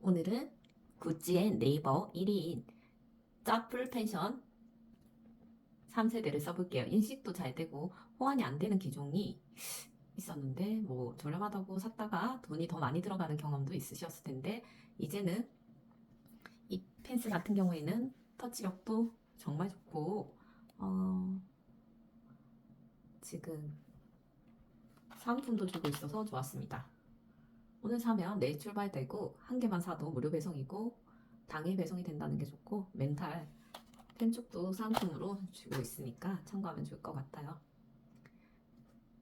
오늘은 구찌의 네이버 1위인 짜풀 펜션 3세대를 써볼게요. 인식도 잘 되고 호환이 안 되는 기종이 있었는데 뭐 저렴하다고 샀다가 돈이 더 많이 들어가는 경험도 있으셨을 텐데 이제는 이 펜스 같은 경우에는 터치력도 정말 좋고 어, 지금 사은품도 주고 있어서 좋았습니다. 오늘 사면 내일 출발되고 한 개만 사도 무료 배송이고 당일 배송이 된다는 게 좋고 멘탈 펜 쪽도 사은품으로 주고 있으니까 참고하면 좋을 것 같아요.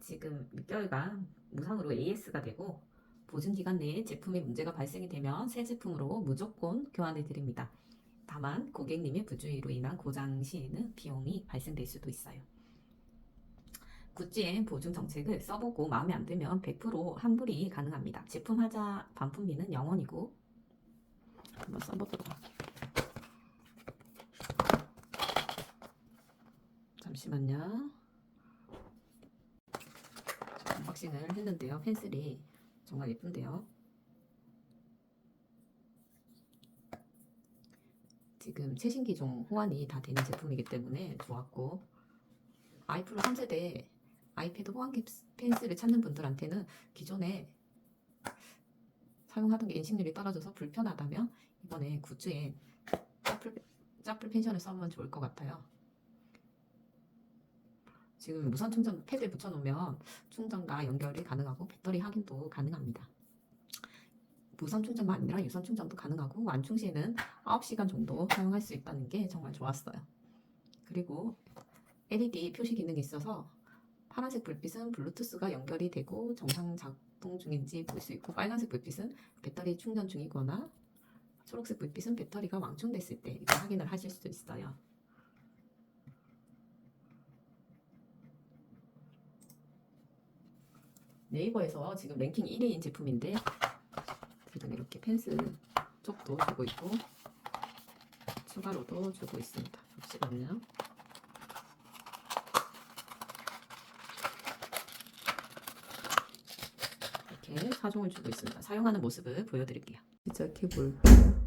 지금 6개월간 무상으로 AS가 되고 보증 기간 내에 제품에 문제가 발생이 되면 새 제품으로 무조건 교환해 드립니다. 다만 고객님의 부주의로 인한 고장 시에는 비용이 발생될 수도 있어요. 구찌의 보증 정책을 써보고 마음에 안 들면 100% 환불이 가능합니다. 제품 하자 반품비는 0원이고 한번 써보도록 할게요. 잠시만요. 자, 언박싱을 했는데요. 펜슬이 정말 예쁜데요. 지금 최신 기종 호환이 다 되는 제품이기 때문에 좋았고 아이프로 3세대 아이패드 호환 펜슬을 찾는 분들한테는 기존에 사용하던 게 인식률이 떨어져서 불편하다면 이번에 굿즈에 짜플, 짜플 펜션을 써보면 좋을 것 같아요. 지금 무선 충전 패드에 붙여놓으면 충전과 연결이 가능하고 배터리 확인도 가능합니다. 무선 충전만 아니라 유선 충전도 가능하고 완충 시에는 9시간 정도 사용할 수 있다는 게 정말 좋았어요. 그리고 LED 표시 기능이 있어서 파란색 불빛은 블루투스가 연결이 되고 정상 작동 중인지 볼 수 있고 빨간색 불빛은 배터리 충전 중이거나 초록색 불빛은 배터리가 왕충됐을 때 확인을 하실 수도 있어요. 네이버에서 지금 랭킹 1위인 제품인데 지금 이렇게 펜슬 쪽도 주고 있고 추가로도 주고 있습니다. 잠시만요. 이렇게 4종을 주고 있습니다. 사용하는 모습을 보여드릴게요. 시작해 볼게요.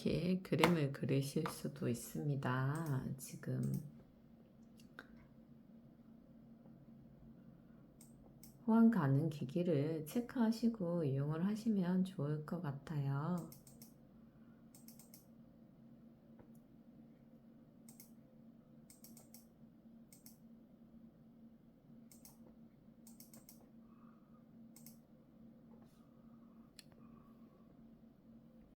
이렇게 그림을 그리실 수도 있습니다. 지금 호환 가능 기기를 체크하시고 이용을 하시면 좋을 것 같아요.